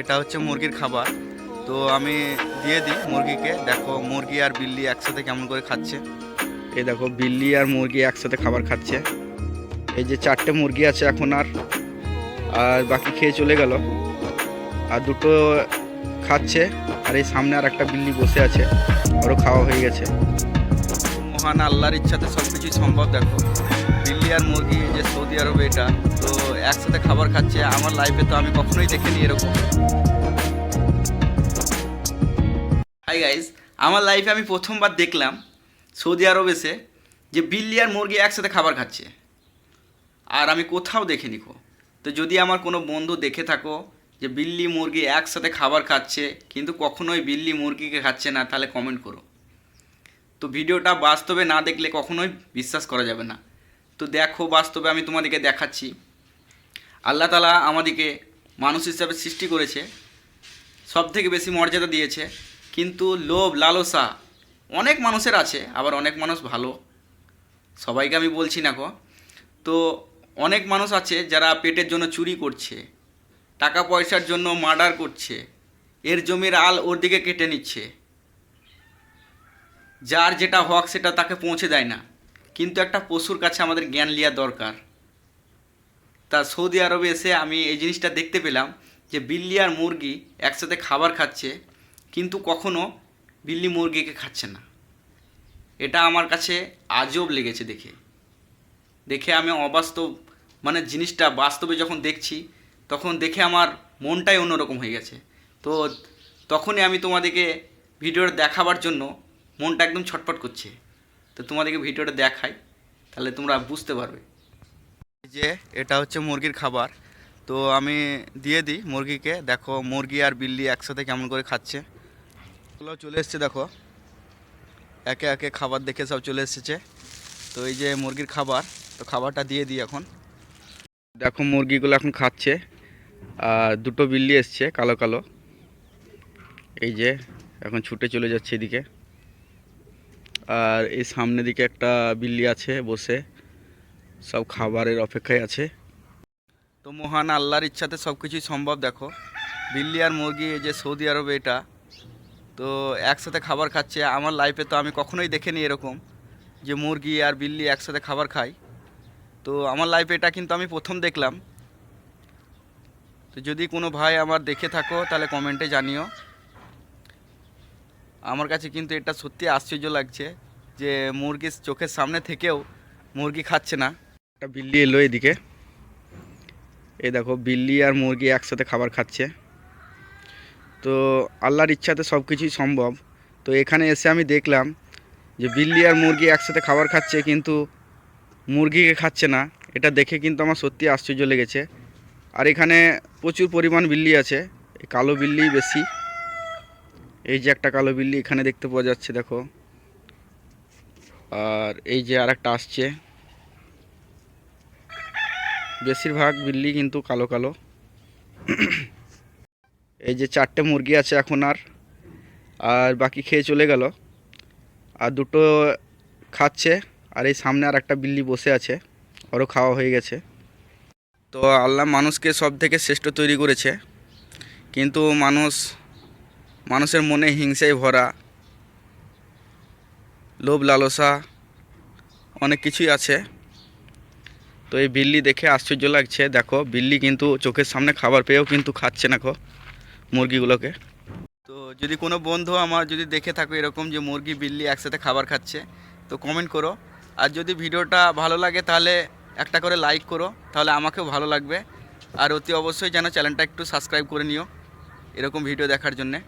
এটা হচ্ছে মুরগির খাবার। তো আমি দিয়ে দিই মুরগিকে। দেখো, মুরগি আর বিল্লি একসাথে কেমন করে খাচ্ছে। এই দেখো, বিল্লি আর মুরগি একসাথে খাবার খাচ্ছে। এই যে চারটে মুরগি আছে এখন আর আর বাকি খেয়ে চলে গেল। আর দুটো খাচ্ছে, আর এই সামনে আর একটা বিল্লি বসে আছে। ওরও খাওয়া হয়ে গেছে। মহান আল্লাহর ইচ্ছাতে সব কিছুই সম্ভব, দেখো। আর মুরগি, যে সৌদি আরবে এটা, তো একসাথে খাবার খাচ্ছে, আমার লাইফে তো আমি কখনোই দেখিনি এরকম। হাই গাইজ আমার লাইফে আমি প্রথমবার দেখলাম সৌদি আরব এসে যে বিল্লি আর মুরগি একসাথে খাবার খাচ্ছে। আর আমি কোথাও দেখিনি কো। তো যদি আমার কোনো বন্ধু দেখে থাকো যে বিল্লি, মুরগি একসাথে খাবার খাচ্ছে, কিন্তু কখনোই বিল্লি, মুরগিকে খাচ্ছে না, তাহলে কমেন্ট করো। তো ভিডিওটা বাস্তবে না দেখলে কখনোই বিশ্বাস করা যাবে না। তো দেখো বাস্তবে আমি তোমাদেরকে দেখাচ্ছি। আল্লাহ তালা আমাদেরকে মানুষ হিসাবে সৃষ্টি করেছে সব থেকে বেশি মর্যাদা দিয়েছে। কিন্তু লোভ, লালসা অনেক মানুষের আছে, আবার অনেক মানুষ ভালো। সবাইকে আমি বলছি না তো অনেক মানুষ আছে যারা পেটের জন্য চুরি করছে, টাকা পয়সার জন্য মার্ডার করছে, এর জমির আল ওর দিকে কেটে নিচ্ছে। যার যেটা হক সেটা তাকে পৌঁছে দেয় না। কিন্তু একটা পশুর কাছে আমাদের জ্ঞান লিয়া দরকার। তা সৌদি আরবে এসে আমি এই জিনিসটা দেখতে পেলাম যে বিল্লি আর মুরগি একসাথে খাবার খাচ্ছে, কিন্তু কখনো বিল্লি মুরগিকে খাচ্ছে না। এটা আমার কাছে আজব লেগেছে দেখে। দেখে আমি অবাস্তব মানে জিনিসটা বাস্তবে যখন দেখছি, তখন দেখে আমার মনটাই অন্যরকম হয়ে গেছে। তো তখনই আমি তোমাদেরকে ভিডিওটা দেখাবার জন্য মনটা একদম ছটফট করছে। তো তোমাদেরকে ভিডিওটা দেখাই, তাহলে তোমরা বুঝতে পারবে। যে, এটা হচ্ছে মুরগির খাবার। তো আমি দিয়ে দিই মুরগিকে। দেখো, মুরগি আর বিল্লি একসাথে কেমন করে খাচ্ছে। এগুলো চলে এসছে, দেখো। একে একে খাবার দেখে সব চলে এসেছে। তো এই যে মুরগির খাবার, তো খাবারটা দিয়ে দিই এখন। দেখো, মুরগিগুলো এখন খাচ্ছে। আর দুটো বিল্লি এসছে, কালো কালো। এই যে, এখন ছুটে চলে যাচ্ছে এদিকে। আর এই সামনের দিকে একটা বিল্লি আছে বসে। সব খাবারের অপেক্ষায় আছে। তো মহান আল্লাহর ইচ্ছাতে সব কিছুই সম্ভব, দেখো। বিল্লি আর মুরগি, এই যে সৌদি আরবে এটা। তো একসাথে খাবার খাচ্ছে। আমার লাইফে তো আমি কখনোই দেখিনি এরকম যে মুরগি আর বিল্লি একসাথে খাবার খায়। তো আমার লাইফে এটা কিন্তু আমি প্রথম দেখলাম। তো যদি কোনো ভাই আমার দেখে থাকো, তাহলে কমেন্টে জানিও। আমার কাছে কিন্তু এটা সত্যি আশ্চর্য লাগছে যে মুরগির চোখের সামনে থেকেও মুরগি খাচ্ছে না। একটা বিল্লি এলো এদিকে। এই দেখো, বিল্লি আর মুরগি একসাথে খাবার খাচ্ছে। তো আল্লাহর ইচ্ছাতে সব কিছুই সম্ভব। তো এখানে এসে আমি দেখলাম যে বিল্লি আর মুরগি একসাথে খাবার খাচ্ছে কিন্তু মুরগিকে খাচ্ছে না। এটা দেখে কিন্তু আমার সত্যি আশ্চর্য লেগেছে। আর এখানে প্রচুর পরিমাণ বিল্লি আছে। কালো বিল্লি বেশি। এই যে একটা কালো বিল্লি এখানে দেখতে পাওয়া যাচ্ছে, দেখো। আর এই যে আর একটা আসছে। বেশিরভাগ বিল্লি কিন্তু কালো কালো। এই যে চারটে মুরগি আছে এখন আর আর বাকি খেয়ে চলে গেল। আর দুটো খাচ্ছে, আর এই সামনে আর একটা বিল্লি বসে আছে, ওরও খাওয়া হয়ে গেছে। তো আল্লাহ মানুষকে সব থেকে শ্রেষ্ঠ তৈরি করেছে। কিন্তু মানুষ মানুষের মনে হিংসায় ভরা, লোভ লালসা, অনেক কিছুই আছে। তো এই বিল্লি দেখে আশ্চর্য লাগছে, দেখো, বিল্লি কিন্তু চোখের সামনে খাবার পেয়েও কিন্তু খাচ্ছে না খো মুরগিগুলোকে। তো যদি কোনো বন্ধু আমার যদি দেখে থাকো এরকম যে মুরগি, বিল্লি একসাথে খাবার খাচ্ছে, তো কমেন্ট করো। আর যদি ভিডিওটা ভালো লাগে তাহলে একটা করে লাইক করো, তাহলে আমাকেও ভালো লাগবে। আর অতি অবশ্যই যেন চ্যানেলটা একটু সাবস্ক্রাইব করে নিও, এরকম ভিডিও দেখার জন্যে।